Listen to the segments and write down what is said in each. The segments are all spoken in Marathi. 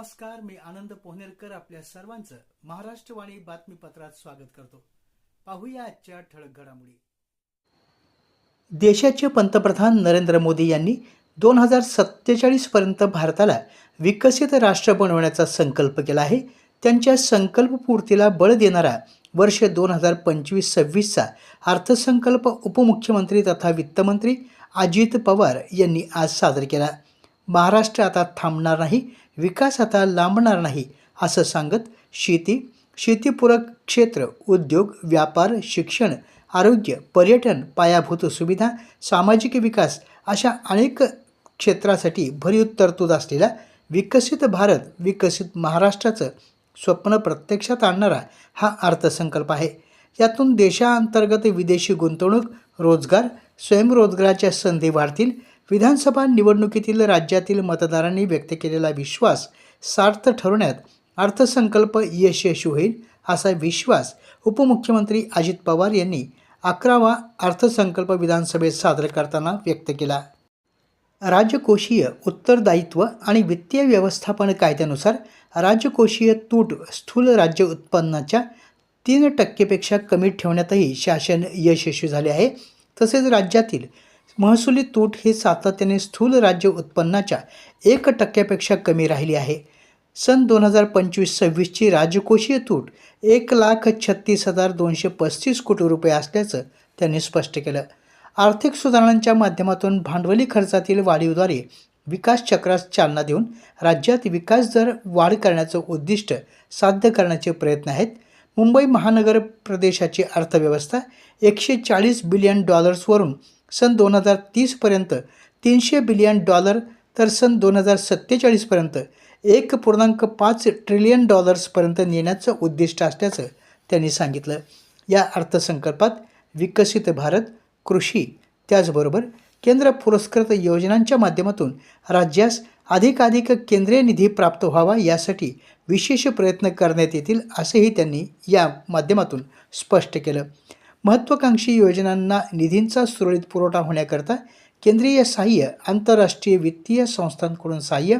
नमस्कार मी आनंद पोहनेरकर आपल्या सर्वांचं महाराष्ट्रवाणी बातमीपत्रात स्वागत करतो. पाहूया आजच्या ठळक घडामोडी. देशाचे पंतप्रधान नरेंद्र मोदी यांनी दोन हजार सत्तेचाळीसपर्यंत भारताला विकसित राष्ट्र बनवण्याचा संकल्प केला आहे. त्यांच्या संकल्पपूर्तीला बळ देणारा वर्ष दोन हजार पंचवीस सव्वीसचा अर्थसंकल्प उपमुख्यमंत्री तथा वित्तमंत्री अजित पवार यांनी आज सादर केला. महाराष्ट्र आता थांबणार नाही विकास आता लांबणार नाही असं सांगत शेती शेतीपूरक क्षेत्र उद्योग व्यापार शिक्षण आरोग्य पर्यटन पायाभूत सुविधा सामाजिक विकास अशा अनेक क्षेत्रासाठी भरीव तरतूद असलेला विकसित भारत विकसित महाराष्ट्राचं स्वप्न प्रत्यक्षात आणणारा हा अर्थसंकल्प आहे. यातून देशांतर्गत विदेशी गुंतवणूक रोजगार स्वयंरोजगाराच्या संधी वाढतील विधानसभा निवडणुकीतील राज्यातील मतदारांनी व्यक्त केलेला विश्वास सार्थ ठरवण्यात अर्थसंकल्प यशस्वी होईल असा विश्वास उपमुख्यमंत्री अजित पवार यांनी अकरावा अर्थसंकल्प विधानसभेत सादर करताना व्यक्त केला. राजकोषीय उत्तरदायित्व आणि वित्तीय व्यवस्थापन कायद्यानुसार राजकोषीय तूट स्थूल राज्य उत्पन्नाच्या तीन टक्केपेक्षा कमी ठेवण्यातही शासन यशस्वी झाले आहे. तसेच राज्यातील महसुली तूट ही सातत्याने स्थूल राज्य उत्पन्नाच्या एक टक्क्यापेक्षा कमी राहिली आहे. सन दोन हजार पंचवीस सव्वीसची राजकोषीय तूट एक लाख छत्तीस हजार दोनशे पस्तीस कोटी रुपये असल्याचं त्यांनी स्पष्ट केलं. आर्थिक सुधारणांच्या माध्यमातून भांडवली खर्चातील वाढीवद्वारे विकास चक्रास चालना देऊन राज्यात विकास दर वाढ करण्याचं उद्दिष्ट साध्य करण्याचे प्रयत्न आहेत. मुंबई महानगर प्रदेशाची अर्थव्यवस्था एकशे चाळीस बिलियन डॉलर्सवरून सन दोन हजार तीसपर्यंत तीनशे बिलियन डॉलर तर सन दोन हजार सत्तेचाळीसपर्यंत एक पूर्णांक पाच ट्रिलियन डॉलर्सपर्यंत नेण्याचं उद्दिष्ट असल्याचं त्यांनी सांगितलं. या अर्थसंकल्पात विकसित भारत कृषी त्याचबरोबर केंद्र पुरस्कृत योजनांच्या माध्यमातून राज्यास अधिकाधिक केंद्रीय निधी प्राप्त व्हावा यासाठी विशेष प्रयत्न करण्यात येतील असंही त्यांनी या माध्यमातून स्पष्ट केलं. महत्त्वाकांक्षी योजनांना निधींचा सुरळीत पुरवठा होण्याकरता केंद्रीय सहाय्य आंतरराष्ट्रीय वित्तीय संस्थांकडून सहाय्य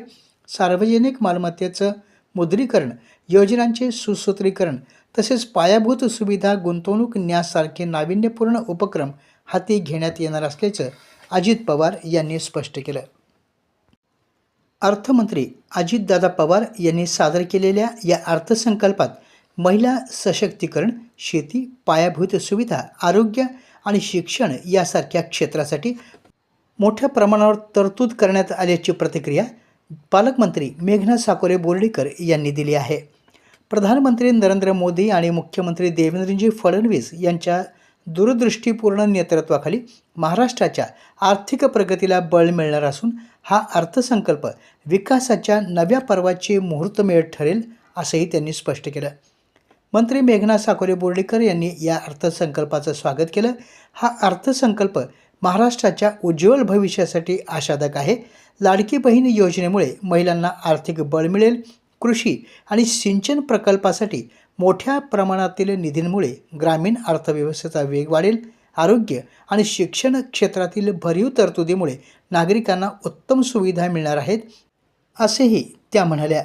सार्वजनिक मालमत्तेचं मुद्रीकरण योजनांचे सुसूत्रीकरण तसेच पायाभूत सुविधा गुंतवणूक न्यासारखे नाविन्यपूर्ण उपक्रम हाती घेण्यात येणार असल्याचं अजित पवार यांनी स्पष्ट केलं. अर्थमंत्री अजितदादा पवार यांनी सादर केलेल्या या अर्थसंकल्पात महिला सशक्तीकरण शेती पायाभूत सुविधा आरोग्य आणि शिक्षण यासारख्या क्षेत्रासाठी मोठ्या प्रमाणावर तरतूद करण्यात आल्याची प्रतिक्रिया पालकमंत्री मेघना साकोरे बोर्डीकर यांनी दिली आहे. प्रधानमंत्री नरेंद्र मोदी आणि मुख्यमंत्री देवेंद्रजी फडणवीस यांच्या दूरदृष्टीपूर्ण नेतृत्वाखाली महाराष्ट्राच्या आर्थिक प्रगतीला बळ मिळणार असून हा अर्थसंकल्प विकासाच्या नव्या पर्वाची मुहूर्तमेळ ठरेल असंही त्यांनी स्पष्ट केलं. मंत्री मेघना साकोरे बोर्डीकर यांनी या अर्थसंकल्पाचं स्वागत केलं. हा अर्थसंकल्प महाराष्ट्राच्या उज्ज्वल भविष्यासाठी आशादक आहे. लाडकी बहीण योजनेमुळे महिलांना आर्थिक बळ मिळेल. कृषी आणि सिंचन प्रकल्पासाठी मोठ्या प्रमाणातील निधींमुळे ग्रामीण अर्थव्यवस्थेचा वेग वाढेल. आरोग्य आणि शिक्षण क्षेत्रातील भरीव तरतुदीमुळे नागरिकांना उत्तम सुविधा मिळणार आहेत असेही त्या म्हणाल्या.